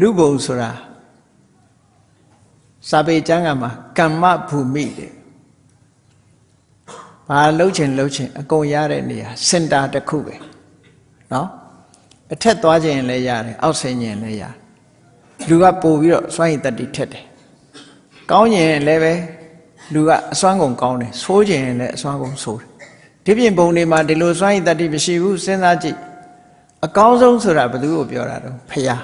လူဘုံဆိုတာစာပေကျမ်းကမှာကမ္မဘူမိတဲ့ဘာလှုပ်ချင်လှုပ်ချင်အကုန်ရတဲ့နေရာစင်တာတစ်ခုပဲเนาะအထက်သွားခြင်းလည်းရတယ်အောက်ဆင်းခြင်းလည်းရတယ်လူကပို့ပြီးတော့စွန့်ရည်တတ္တိထက်တယ်ကောင်းခြင်းလည်းပဲလူကအစွမ်းကုန်ကောင်းတယ်ဆိုးခြင်းလည်းအစွမ်းကုန်ဆိုးတယ်ဒီပြင်ဘုံတွေမှာဒီလိုစွန့်ရည်တတ္တိမရှိဘူးစဉ်းစားကြည့်အကောင်းဆုံးဆိုတာဘယ်သူကိုပြောတာတော့ဖရာ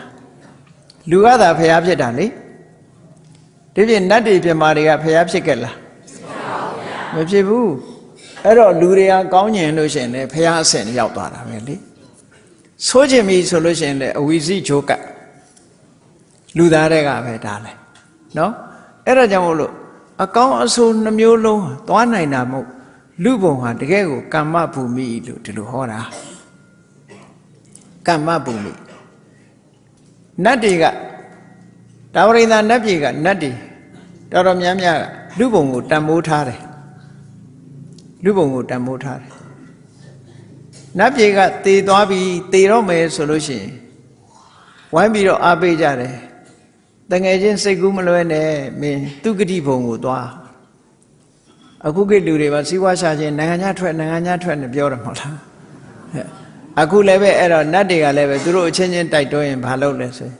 လူကသာဖရာဖြစ်တာလေဒီပြင်နတ်တွေပြမာတွေကဖရာဖြစ်ကြလားမဖြစ်ဘူးအဲ့တော့လူတွေကကောင်းကျင်လို့ရှိရင်လည်းဖရာအဆင့်ရောက်သွားတာပဲလေဆိုးကျင်ပြီဆိုလို့ရှိရင်လည်းအဝီစီဂျိုးကလူသားတွေကပဲဒါလဲနော်အဲ့ဒါကြောင့်မို့လို့အကောင်းအဆိုးနှမျိုးလုံးဟာသွားနိုင်တာမဟုတ်လူဘုံဟာတကယ်ကိုကမ္မဘူမိလို့ဒီလိုဟောတာကမ္မဘူမိ နတ်တွေကတာဝရိန္ဒနတ်ပြည်ကနတ်တွေတော်တော်များများကလူဘုံကိုတန်မိုးထားတယ်လူဘုံကိုတန်မိုးထားတယ်နတ်ပြည်ကတည်သွားပြီးတည်တော့မယ်ဆိုလို့ရှိရင်ဝိုင်းပြီးတော့အားပေးကြတယ်တငယ်ချင်းစိတ်ကူးမလွဲနဲ့မင်းသူဂတိဘုံကိုသွားအခုကိလူတွေပါစီးပွားရှာခြင်းနိုင်ငံခြားထွက်နိုင်ငံခြားထွက်နဲ့ပြောတယ်မဟုတ်လားဟဲ့ အခုလည်းပဲအဲ့တော့နတ်တွေကလည်းပဲသူတို့အချင်းချင်းတိုက်တွန်းရင်ဘာလုပ်လဲဆိုရင်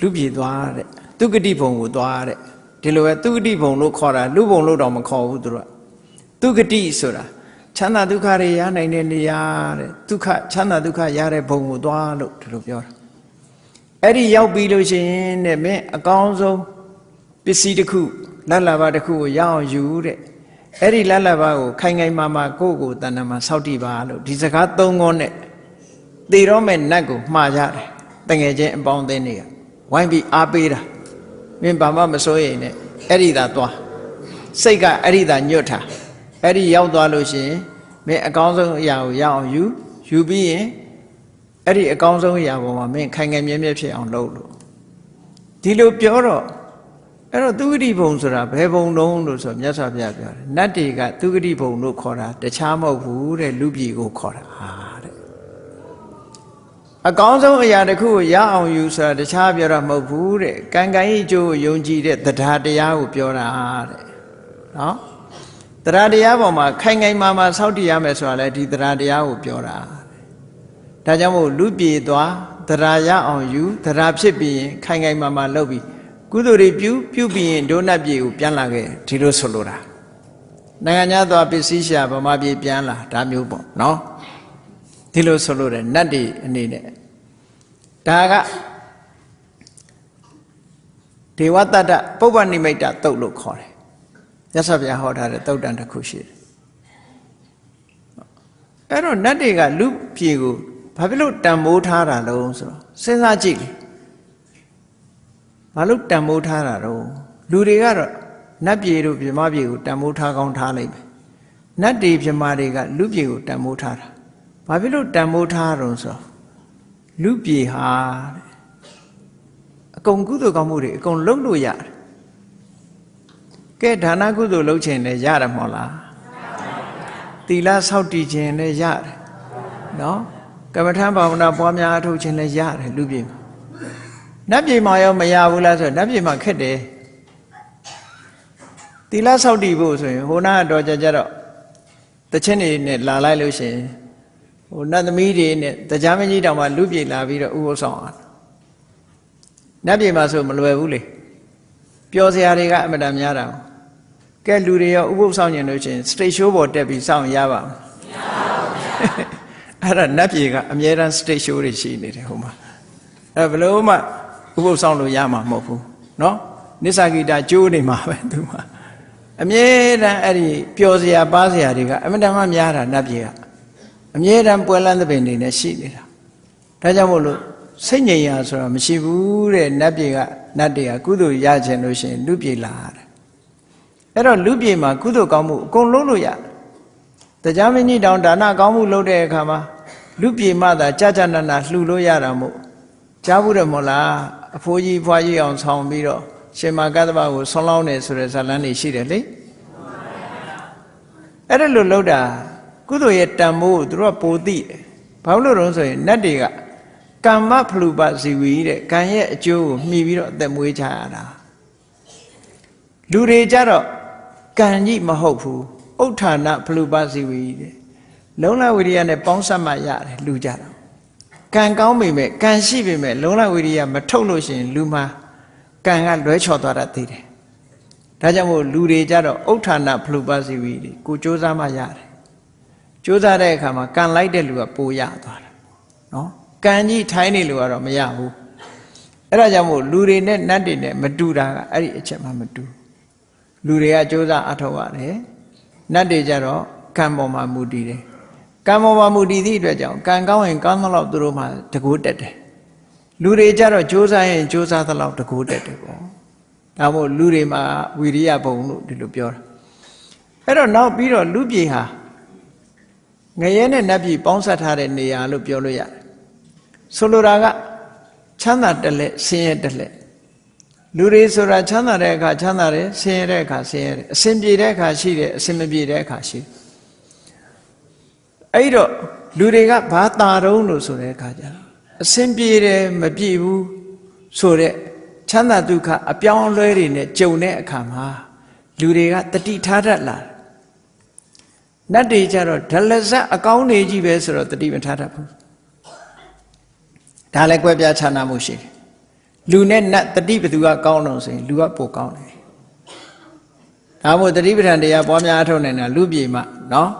လူပြည်သွားတဲ့သူဂတိဘုံကိုသွားတဲ့ဒီလိုပဲသူဂတိဘုံလို့ခေါ်တာလူဘုံလို့တော့မခေါ်ဘူးသူတို့ကသူဂတိဆိုတာချမ်းသာဒုက္ခတွေရနိုင်တဲ့နေရာတဲ့ဒုက္ခချမ်းသာဒုက္ခရတဲ့ဘုံကိုသွားလို့ဒီလိုပြောတာအဲ့ဒီရောက်ပြီးလို့ရှိရင်တဲ့မင်းအကောင်းဆုံးပစ္စည်းတစ်ခုလတ်လာပါတစ်ခုကိုရအောင်ယူတဲ့အဲ့ဒီလတ်လာပါကိုခိုင်ခိုင်မာမာကိုယ့်ကိုယ်တဏ္ဍာမှာစောက်တည်ပါလို့ဒီစကားသုံးခုနဲ့ သေတော့မဲ့နတ်ကိုမှားကြတယ်တငယ်ချင်းအပေါင်းအသင်းတွေကဝိုင်းပြီးအားပေးတာမင်းဘာမှမစိုးရိမ်နဲ့အဲ့ဒီသာသွားစိတ်ကအဲ့ဒီသာညွတ်တာအဲ့ဒီရောက်သွားလို့ရှိရင်မင်းအကောင်းဆုံးအရာကိုရအောင်ယူယူပြီးရင်အဲ့ဒီအကောင်းဆုံးအရာပေါ်မှာမင်းခိုင်ခိုင်မြဲမြဲဖြစ်အောင်လုပ်လို့ဒီလိုပြောတော့အဲ့တော့သူဂတိဘုံဆိုတာဘယ်ဘုံတုံးလို့ဆိုမြတ်စွာဘုရားပြောတယ်နတ်တွေကသူဂတိဘုံလို့ခေါ်တာတခြားမဟုတ်ဘူးတဲ့လူပြည်ကိုခေါ်တာဟာတဲ့ အကောင်းဆုံးအရာတစ်ခုကိုရအောင်ယူဆိုတာတခြားပြောတာမဟုတ်ဘူးတဲ့ကံကံဤကျိုးကိုယုံကြည်တဲ့တရားတရားကိုပြောတာတဲ့နော်တရားတရားပေါ်မှာခိုင်ခိုင်မာမာစောင့်တည်ရမယ်ဆိုတာလေဒီတရားတရားကိုပြောတာဒါကြောင့်မို့လူပြေသွားတရားရအောင်ယူတရားဖြစ်ပြီးရင်ခိုင်ခိုင်မာမာလုပ်ပြီးကုသိုလ်တွေပြုပြုပြီးရင်ဒုနတ်ပြေကိုပြန်လာခဲ့ဒီလိုဆိုလိုတာနိုင်ငံခြားသွားပစ္စည်းရှာဗမာပြေပြန်လာဒါမျိုးပေါ့နော် ဒီလိုဆိုလို့တယ်နတ်တွေအနေနဲ့ဒါကဒေဝတတ္တပုပ္ပနိမိတ်တတုတ်လို့ခေါ်တယ်ရသဗျာဟောထားတဲ့တုတ်တန်တစ်ခုရှိတယ်အဲ့တော့နတ်တွေကလူပြေကိုဘာဖြစ်လို့တန်မိုးထားတာလုံးဆိုတော့စဉ်းစားကြည့်လေဘာလို့တန်မိုးထားတာတော့လူတွေကတော့နတ်ပြေတို့ပြမပြေကိုတန်မိုးထားကောင်းထားလိုက်မယ်နတ်တွေပြမတွေကလူပြေကိုတန်မိုးထားတာ ဘာဖြစ်လို့တန်မိုးထားတော့ဆိုတော့လူပြေဟာတဲ့အကုန်ကုသိုလ်ကောင်းမှုတွေအကုန်လုံးလို့ရတယ်ကဲဒါနကုသိုလ်လုပ်ခြင်းလည်းရတယ်မဟုတ်လားသီလဆောက်တည်ခြင်းလည်းရတယ်နော်ကမ္မထံဘာဝနာပွားများအထုတ်ခြင်းလည်းရတယ်လူပြေမှာနတ်ပြေမှာရောမရဘူးလားဆိုတော့နတ်ပြေမှာခက်တယ်သီလဆောက်တည်ဖို့ဆိုရင်ဟိုနာတော့ကြကြတော့တချင်းနေနဲ့လာလိုက်လို့ရှိရင် ဟိုနတ်သမီးတွေနဲ့တရားမကြီးတောင်မှလူပြေလာပြီးတော့ဥပုသ်ဆောင်အောင်နတ်ပြေမှာဆိုမလွယ်ဘူးလေပျော်စရာတွေကအမတန်များတာကဲလူတွေရောဥပုသ်ဆောင်ကျင်လို့ရှိရင် stage show ပေါ်တက်ပြီးစောင့်ရပါမလားမရပါဘူးအဲ့ဒါနတ်ပြေကအမြဲတမ်း stage show တွေရှိနေတယ်ဟိုမှာအဲ့ဘလို့မှဥပုသ်ဆောင်လို့ရမှာမဟုတ်ဘူးเนาะနိစ္စဂီတာကျိုးနေမှာပဲသူမှာအမြဲတမ်းအဲ့ဒီပျော်စရာပါစရာတွေကအမတန်မှများတာနတ်ပြေက အမြဲတမ်းပွဲလန်းသဘင်တွေနဲ့ရှိနေတာဒါကြောင့်မို့လို့စိတ်ငြိမ်ရာဆိုတာမရှိဘူးတဲ့နတ်ပြေကနတ်တွေကကုသိုလ်ရခြင်းလို့ရှိရင်လူပြေလာတယ်အဲ့တော့လူပြေမှာကုသိုလ်ကောင်းမှုအကုန်လုံးလို့ရတယ်တရားမင်းကြီးတောင်ဒါနကောင်းမှုလုပ်တဲ့အခါမှာလူပြေမှသာကြာကြာနာနာလှူလို့ရတာမို့ကြားဘူးတယ်မို့လားအဖိုးကြီးဖွားကြီးအောင်ဆောင်ပြီးတော့ရှင်မာကတ္တဗကိုဆွန်လောင်းနေဆိုတဲ့ဇာလန်းတွေရှိတယ်လေအဲ့ဒါလို့လုပ်တာ ကုသိုလ်ရဲ့တန်ဖိုးကိုသူတို့ကပိုသိတယ်ဘာလို့လို့တော့ဆိုရင်နတ်တွေကကမ္မဖလူပဇီဝီတဲ့ကံရဲ့အကျိုးကိုမှီပြီးတော့အသက်မွေးကြရတာလူတွေကြတော့ကံကြီးမဟုတ်ဘူးဥဋ္ဌာဏဖလူပဇီဝီတဲ့လုံလဝိရိယနဲ့ပေါင်းစပ်မှရတယ်လူကြတော့ကံကောင်းပေမဲ့ကံရှိပေမဲ့လုံလဝိရိယမထုတ်လို့ရှိရင်လူမှာကံကလွဲချော်သွားတတ်သေးတယ်ဒါကြောင့်မို့လူတွေကြတော့ဥဋ္ဌာဏဖလူပဇီဝီတွေကိုစ조사မှရတယ် ကြိုးစားတဲ့အခါမှာကန်လိုက်တဲ့လူကပိုရသွားတယ်နော်ကန်ကြီးထိုင်းနေလူကတော့မရဘူးအဲ့ဒါကြောင့်မို့လူတွေနဲ့နတ်တွေနဲ့မတူတာကအဲ့ဒီအချက်မှမတူလူတွေကကြိုးစားအထောက်ရတယ်နတ်တွေကြတော့ကံပေါ်မှာမူတည်တယ်ကံပေါ်မှာမူတည်သည့်အတွက်ကြောင့်ကံကောင်းရင်ကောင်းသလောက်သူတို့မှတကူတက်တယ်လူတွေကြတော့ကြိုးစားရင်ကြိုးစားသလောက်တကူတက်တယ်ပေါ့ဒါမို့လူတွေမှာဝီရိယဘုံလို့ဒီလိုပြောတာအဲ့တော့နောက်ပြီးတော့လူပြေဟာ ငရဲနဲ့နတ်ပြည်ပေါင်းစပ်ထားတဲ့နေရာလို့ပြောလို့ရတယ်ဆိုလိုတာကချမ်းသာတက်လက်ဆင်းရဲတက်လက်လူတွေဆိုတာချမ်းသာတဲ့အခါချမ်းသာတယ်ဆင်းရဲတဲ့အခါဆင်းရဲတယ်အဆင်ပြေတဲ့အခါရှိတယ်အဆင်မပြေတဲ့အခါရှိတယ်အဲ့တော့လူတွေကဘာတာတုံးလို့ဆိုတဲ့အခါကျတော့အဆင်ပြေတယ်မပြေဘူးဆိုတဲ့ချမ်းသာဒုက္ခအပြောင်းအလဲတွေနဲ့ကြုံတဲ့အခါမှာလူတွေကတတိထားတတ်လာတယ် နတ်တွေကြတော့ဒလဇတ်အကောင်းနေကြီးပဲဆိုတော့တတိမထားတတ်ဘူးဒါလည်းကွဲပြားခြားနားမှုရှိတယ်လူနဲ့နတ်တတိဘသူကကောင်းတော့ဆိုရင်လူကပိုကောင်းတယ်ဒါမို့တတိပဋ္ဌာန်တရားပွားများအထုတ်နေတာလူပြေမှနော်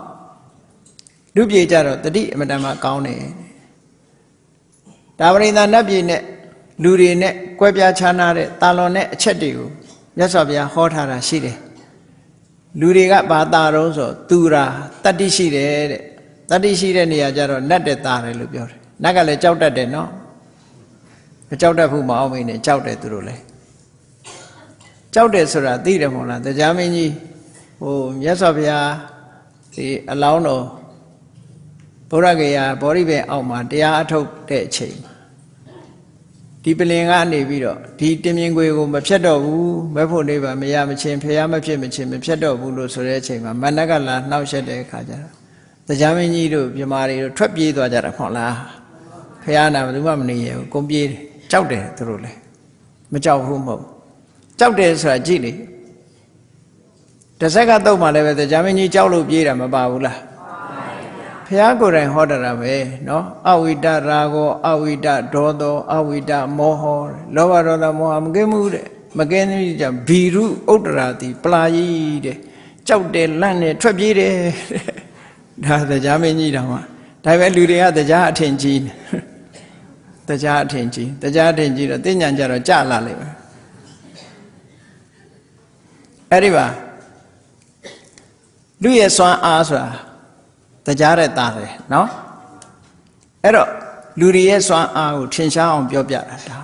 လူပြေကြတော့တတိအမတန်မှကောင်းတယ်ဒါပရိသနတ်ပြေနဲ့လူတွေနဲ့ကွဲပြားခြားနားတဲ့တာလွန်တဲ့အချက်တွေကိုမြတ်စွာဘုရားဟောထားတာရှိတယ် လူတွေကဘာတာတုံးဆိုသူရာတတ္တိရှိတယ်တဲ့တတ္တိရှိတဲ့နေရာကျတော့နတ်တဲ့တာတယ်လို့ပြောတယ်နတ်ကလည်းကြောက်တတ်တယ်နော်မကြောက်တတ်ဘူးမအောင်မင်းနဲ့ကြောက်တယ်သူတို့လည်းကြောက်တယ်ဆိုတာသိတယ်မဟုတ်လားတရားမင်းကြီးဟိုမြတ်စွာဘုရားဒီအလောင်းတော်ဘုရားကေယဘောရိဘေအောက်မှာတရားအထုတ်တဲ့အချိန်မှာ ဒီပလင်ကနေပြီးတော့ဒီတင်မြင်ခွေကိုမဖြတ်တော့ဘူးမဖို့နေပါမရမချင်းဖះမဖြစ်မချင်းမဖြတ်တော့ဘူးလို့ဆိုတဲ့အချိန်မှာမန္တကလာနှောက်ရက်တဲ့အခါကျတော့တရားမင်းကြီးတို့မြမာတွေတို့ထွက်ပြေးသွားကြတာမဟုတ်လားဖះနာဘယ်သူမှမနေရဘူးကုန်ပြေးတယ်ကြောက်တယ်သူတို့လည်းမကြောက်ဘူးမဟုတ်ကြောက်တယ်ဆိုတာကြည့်လေတစ်ဆက်ကတုတ်မှလည်းပဲတရားမင်းကြီးကြောက်လို့ပြေးတာမပါဘူးလား ဘုရားကိုယ်တိုင်ဟောတာတာပဲနော်အဝိတရာဂောအဝိတဒေါသောအဝိတမောဟောလောဘဒေါသမောဟမကင်းမှုတဲ့မကင်းသည်ကြဘီရုဥတ္တရာတိပလာရီတဲ့ကြောက်တယ်လန့်တယ်ထွက်ပြေးတယ်ဒါတရားမင်းကြီးတော်မှာဒါပဲလူတွေကတရားအထင်ကြီးတရားအထင်ကြီးတရားအထင်ကြီးတော့သိညာကြတော့ကြလာလိမ့်မယ်အဲ့ဒီပါလူရဲ့စွမ်းအားဆိုတာ တရားတဲ့သားတယ်နော်အဲ့တော့လူတွေရဲ့စွမ်းအားကိုထင်ရှားအောင်ပြောပြတာဒါ